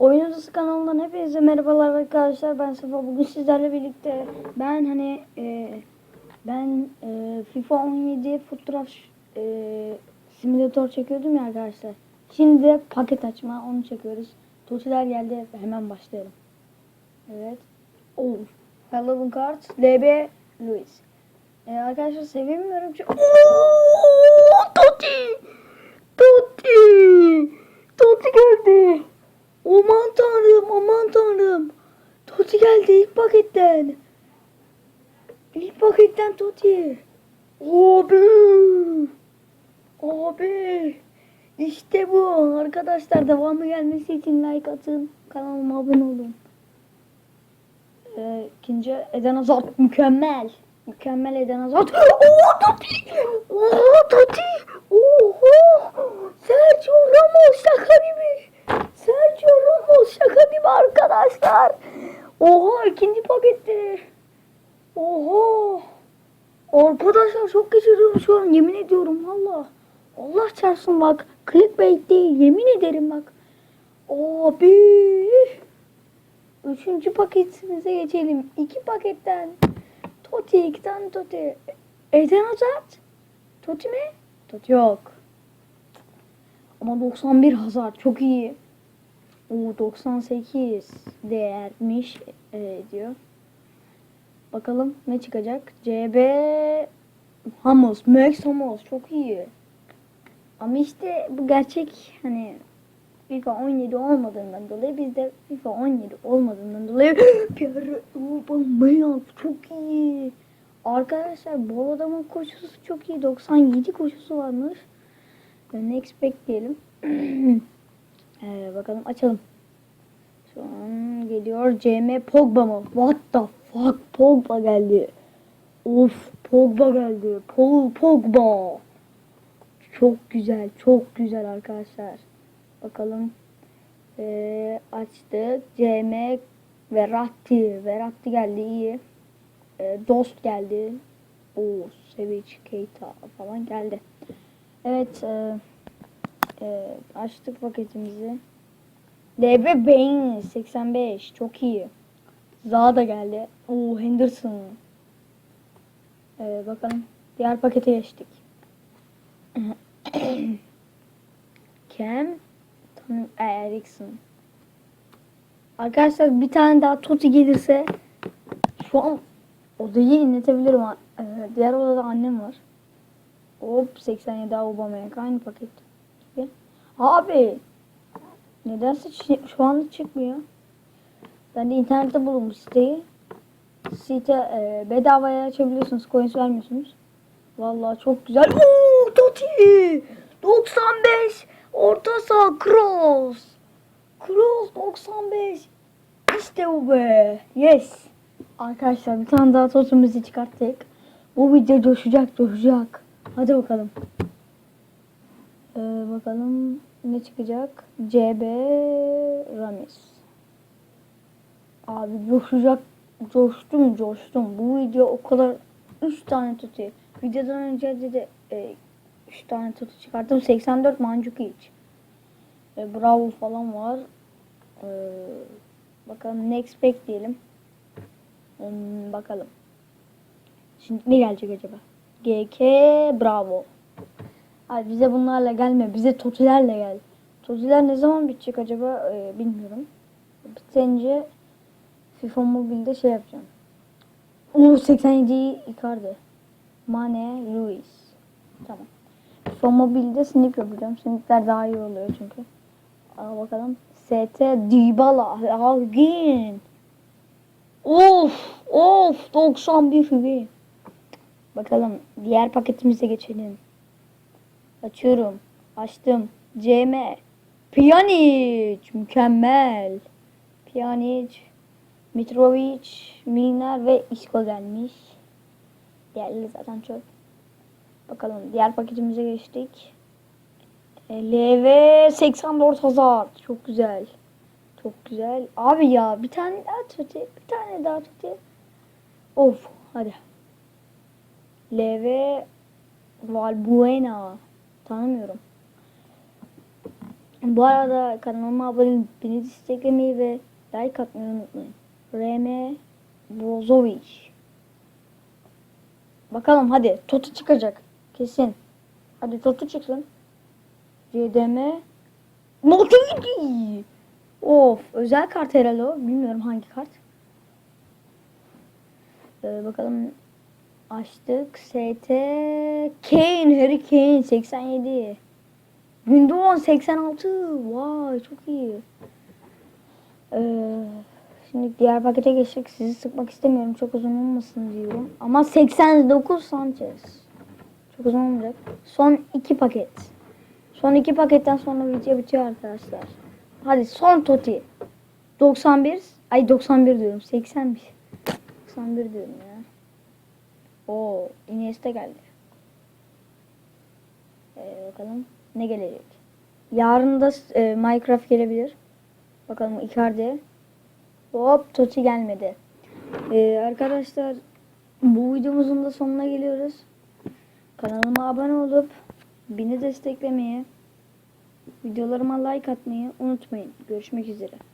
Oyun Odası kanalından hepinize merhabalar arkadaşlar. Ben Sefa. Bugün sizlerle birlikte ben hani e, ben e, FIFA 17 fotoğraf e, simülatör çekiyordum ya arkadaşlar. Şimdi de paket açma onu çekiyoruz. Totiler geldi hemen başlayalım. Evet. Oh. Halloween Cards LB Luis. E, arkadaşlar sevemiyorum çünkü Oo, Toti! Toti! Toti geldi. Aman tanrım aman tanrım. Toti geldi ilk paketten. İlk paketten Toti. Abi. Abi. İşte bu. Arkadaşlar devamı gelmesi için like atın. Kanalıma abone olun. Ee, ikinci Eden Azat mükemmel. Mükemmel Eden Azat. Oo Toti. Oo Toti. Arkadaşlar. Oha ikinci pakette. Oha. Arkadaşlar çok geçiriyorum şu an yemin ediyorum valla. Allah çarpsın bak. Clickbait değil yemin ederim bak. Abi. Üçüncü paketimize geçelim. İki paketten. Toti iki tane Toti. Eden Hazard. Toti mi? Toti yok. Ama 91 Hazard çok iyi. O 98 değermiş e, diyor. Bakalım ne çıkacak? CB Hamos, Max Hamos çok iyi. Ama işte bu gerçek hani FIFA 17 olmadığından dolayı biz de FIFA 17 olmadığından dolayı Pierre Aubameyang çok iyi. Arkadaşlar bu adamın koşusu çok iyi. 97 koşusu varmış. Next bekleyelim. ee, bakalım açalım. Şu an geliyor CM Pogba mı? What the fuck Pogba geldi. Of Pogba geldi. Paul Pogba. Çok güzel, çok güzel arkadaşlar. Bakalım. Ee, açtık. CM Verratti. Verratti geldi iyi. Ee, Dost geldi. O Sevic, Keita falan geldi. Evet. E, e, açtık paketimizi. DB Bain 85. Çok iyi. Zaha da geldi. Oo Henderson. Ee, bakalım. Diğer pakete geçtik. Cam Tanım Eriksson. Arkadaşlar bir tane daha Totti gelirse şu an odayı inletebilirim. Ee, diğer odada annem var. Hop 87 Aubameyang aynı paket gibi. Abi nedense şu anda çıkmıyor. Ben de internette buldum bu siteyi. Site e, bedavaya açabiliyorsunuz. Coins vermiyorsunuz. Vallahi çok güzel. Oo, Totti! 95 orta saha cross. Cross 95. İşte bu be. Yes. Arkadaşlar bir tane daha Totti'mizi çıkarttık. Bu video coşacak coşacak. Hadi bakalım. Ee, bakalım ne çıkacak? CB Ramis. Abi coşacak. Coştum coştum. Bu video o kadar 3 tane tutu. Videodan önce de 3 tane tutu çıkarttım. 84 Mancukic. E, Bravo falan var. Ee, bakalım next pack diyelim. Hmm, bakalım. Şimdi ne gelecek acaba? GK Bravo. Abi bize bunlarla gelme. Bize totilerle gel. Totiler ne zaman bitecek acaba Ee, bilmiyorum. Bitince FIFA Mobile'de şey yapacağım. Oo 87 Icardi. Mane, Luis. Tamam. FIFA Mobile'de snip yapacağım. Snipler daha iyi oluyor çünkü. Aa, bakalım. ST Dybala. Algin. Of of 91 hüvi. Bakalım diğer paketimize geçelim. Açıyorum. Açtım. CM. Pjanic. Mükemmel. Pjanic. Mitrovic. Milner ve Isco gelmiş. Diğerleri zaten çok. Bakalım diğer paketimize geçtik. LV 84 Hazard. Çok güzel. Çok güzel. Abi ya bir tane daha tuti. Bir tane daha tuti. Of hadi. LV Valbuena. Tanımıyorum. Bu arada kanalıma abone olup beni desteklemeyi ve like atmayı unutmayın. RM Brozovic. Bakalım hadi Totu çıkacak. Kesin. Hadi Totu çıksın. CDM Motivity. Of özel kart herhalde o. Bilmiyorum hangi kart. Ee, bakalım açtık. ST Kane Harry Kane 87. Gündoğan 86. Vay çok iyi. Ee, şimdi diğer pakete geçecek. Sizi sıkmak istemiyorum. Çok uzun olmasın diyorum. Ama 89 Sanchez. Çok uzun olmayacak. Son iki paket. Son iki paketten sonra video bitiyor arkadaşlar. Hadi son Toti. 91. Ay 91 diyorum. 81. 91 diyorum ya. Oo, Iniesta geldi. Ee, bakalım ne gelecek. Yarın da e, Minecraft gelebilir. Bakalım Icardi. Hop Totti gelmedi. Ee, arkadaşlar bu videomuzun da sonuna geliyoruz. Kanalıma abone olup beni desteklemeyi, videolarıma like atmayı unutmayın. Görüşmek üzere.